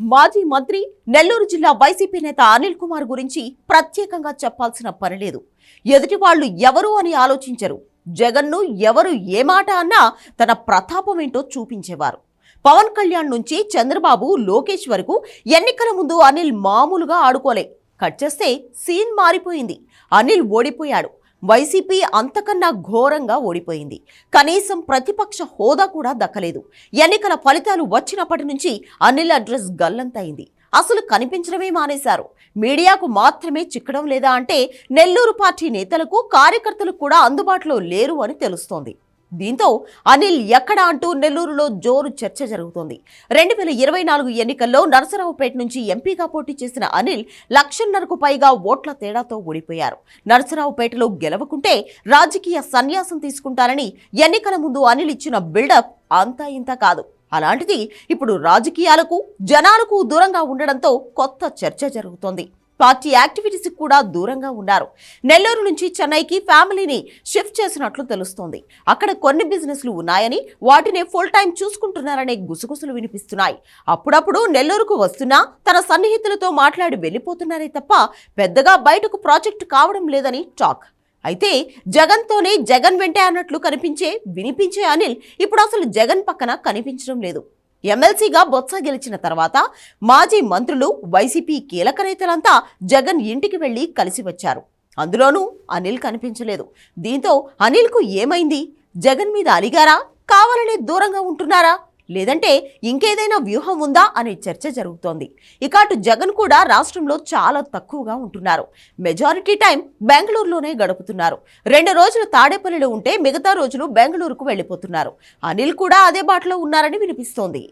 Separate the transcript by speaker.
Speaker 1: మాజీ మంత్రి నెల్లూరు జిల్లా వైసీపీ నేత అనిల్ కుమార్ గురించి ప్రత్యేకంగా చెప్పాల్సిన పని లేదు. ఎదుటి వాళ్ళు ఎవరు అని ఆలోచించరు. జగన్ను ఎవరు ఏ మాట అన్నా తన ప్రతాపం ఏంటో చూపించేవారు. పవన్ కళ్యాణ్ నుంచి చంద్రబాబు లోకేష్ వరకు ఎన్నికల ముందు అనిల్ మామూలుగా ఆడుకోలే. కట్ చేస్తే సీన్ మారిపోయింది. అనిల్ ఓడిపోయాడు. వైసీపీ అంతకన్నా ఘోరంగా ఓడిపోయింది. కనీసం ప్రతిపక్ష హోదా కూడా దక్కలేదు. ఎన్నికల ఫలితాలు వచ్చినప్పటి నుంచి అనిల్ అడ్రస్ గల్లంతైంది అసలు కనిపించడమే మానేశారు. మీడియాకు మాత్రమే చిక్కడం లేదా అంటే నెల్లూరు పార్టీ నేతలకు కార్యకర్తలకు కూడా అందుబాటులో లేరు అని తెలుస్తోంది. దీంతో అనిల్ ఎక్కడ అంటూ నెల్లూరులో జోరు చర్చ జరుగుతోంది. రెండు వేల ఇరవై నాలుగు ఎన్నికల్లో నరసరావుపేట నుంచి ఎంపీగా పోటీ చేసిన అనిల్ లక్షన్నరకు పైగా ఓట్ల తేడాతో ఓడిపోయారు. నరసరావుపేటలో గెలవకుంటే రాజకీయ సన్యాసం తీసుకుంటారని ఎన్నికల ముందు అనిల్ ఇచ్చిన బిల్డప్ అంతా ఇంత కాదు. అలాంటిది ఇప్పుడు రాజకీయాలకు జనాలకు దూరంగా ఉండడంతో కొత్త చర్చ జరుగుతోంది. పార్టీ యాక్టివిటీస్ కూడా దూరంగా ఉన్నారు. నెల్లూరు నుంచి చెన్నైకి ఫ్యామిలీని షిఫ్ట్ చేసినట్లు తెలుస్తోంది. అక్కడ కొన్ని బిజినెస్లు ఉన్నాయని వాటిని ఫుల్ టైం చూసుకుంటున్నారనే గుసగుసలు వినిపిస్తున్నాయి. అప్పుడప్పుడు నెల్లూరుకు వస్తున్నా తన సన్నిహితులతో మాట్లాడి వెళ్ళిపోతున్నారే తప్ప పెద్దగా బయటకు ప్రాజెక్టు కావడం లేదని టాక్. అయితే జగన్తోనే జగన్ వెంటే అన్నట్లు కనిపించే వినిపించే అనిల్ ఇప్పుడు అసలు జగన్ పక్కన కనిపించడం లేదు. ఎమ్మెల్సీగా బొత్స గెలిచిన తర్వాత మాజీ మంత్రులు వైసీపీ కీలక నేతలంతా జగన్ ఇంటికి వెళ్ళి కలిసి వచ్చారు. అందులోనూ అనిల్ కనిపించలేదు. దీంతో అనిల్కు ఏమైంది? జగన్ మీద అలిగారా? కావాలనే దూరంగా ఉంటున్నారా? లేదంటే ఇంకేదైనా వ్యూహం ఉందా అనే చర్చ జరుగుతోంది. ఇక అటు జగన్ కూడా రాష్ట్రంలో చాలా తక్కువగా ఉంటున్నారు. మెజారిటీ టైం బెంగళూరులోనే గడుపుతున్నారు. రెండు రోజులు తాడేపల్లిలో ఉంటే మిగతా రోజులు బెంగళూరుకు వెళ్ళిపోతున్నారు. అనిల్ కూడా అదే బాటలో ఉన్నారని వినిపిస్తోంది.